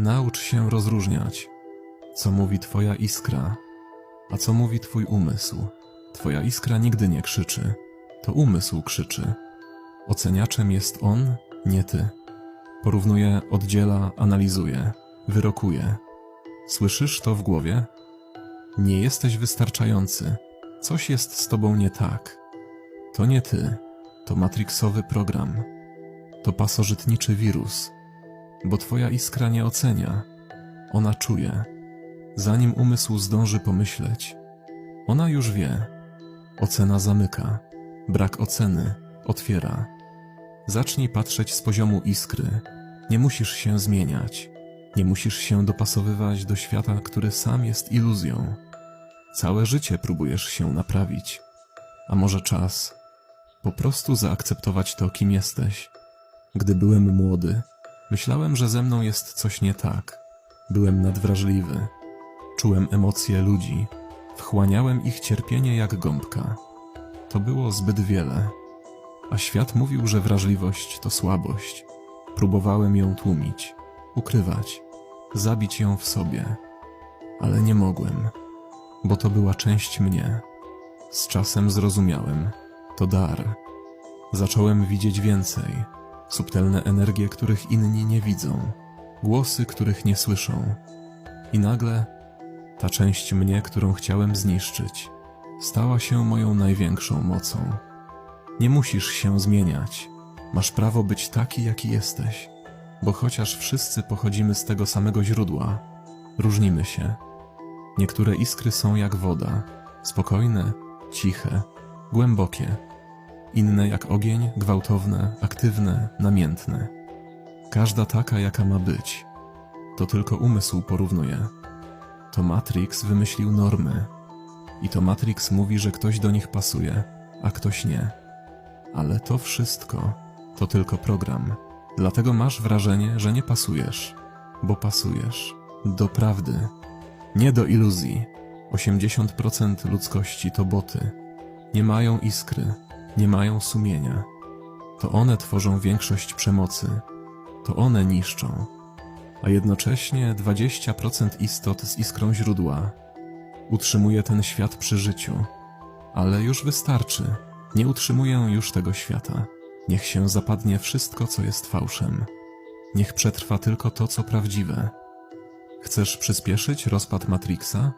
Naucz się rozróżniać, co mówi Twoja iskra, a co mówi Twój umysł. Twoja iskra nigdy nie krzyczy, to umysł krzyczy. Oceniaczem jest on, nie Ty. Porównuje, oddziela, analizuje, wyrokuje. Słyszysz to w głowie? Nie jesteś wystarczający. Coś jest z Tobą nie tak. To nie Ty, to matrixowy program. To pasożytniczy wirus, bo Twoja iskra nie ocenia. Ona czuje. Zanim umysł zdąży pomyśleć, ona już wie. Ocena zamyka, brak oceny otwiera. Zacznij patrzeć z poziomu iskry. Nie musisz się zmieniać. Nie musisz się dopasowywać do świata, który sam jest iluzją. Całe życie próbujesz się naprawić. A może czas po prostu zaakceptować to, kim jesteś? Gdy byłem młody, myślałem, że ze mną jest coś nie tak. Byłem nadwrażliwy. Czułem emocje ludzi. Wchłaniałem ich cierpienie jak gąbka. To było zbyt wiele. A świat mówił, że wrażliwość to słabość. Próbowałem ją tłumić, ukrywać, zabić ją w sobie. Ale nie mogłem, bo to była część mnie. Z czasem zrozumiałem, to dar. Zacząłem widzieć więcej, subtelne energie, których inni nie widzą, głosy, których nie słyszą. I nagle ta część mnie, którą chciałem zniszczyć, stała się moją największą mocą. Nie musisz się zmieniać. Masz prawo być taki, jaki jesteś. Bo chociaż wszyscy pochodzimy z tego samego źródła, różnimy się. Niektóre iskry są jak woda, spokojne, ciche, głębokie. Inne jak ogień, gwałtowne, aktywne, namiętne. Każda taka, jaka ma być. To tylko umysł porównuje. To Matrix wymyślił normy. I to Matrix mówi, że ktoś do nich pasuje, a ktoś nie. Ale to wszystko to tylko program. Dlatego masz wrażenie, że nie pasujesz, bo pasujesz do prawdy, nie do iluzji. 80% ludzkości to boty. Nie mają iskry, nie mają sumienia. To one tworzą większość przemocy. To one niszczą. A jednocześnie 20% istot z iskrą źródła utrzymuje ten świat przy życiu. Ale już wystarczy. Nie utrzymuję już tego świata. Niech się zapadnie wszystko, co jest fałszem. Niech przetrwa tylko to, co prawdziwe. Chcesz przyspieszyć rozpad Matrixa?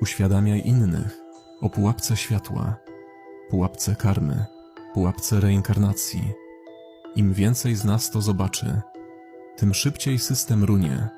Uświadamiaj innych o pułapce światła, pułapce karmy, pułapce reinkarnacji. Im więcej z nas to zobaczy, tym szybciej system runie,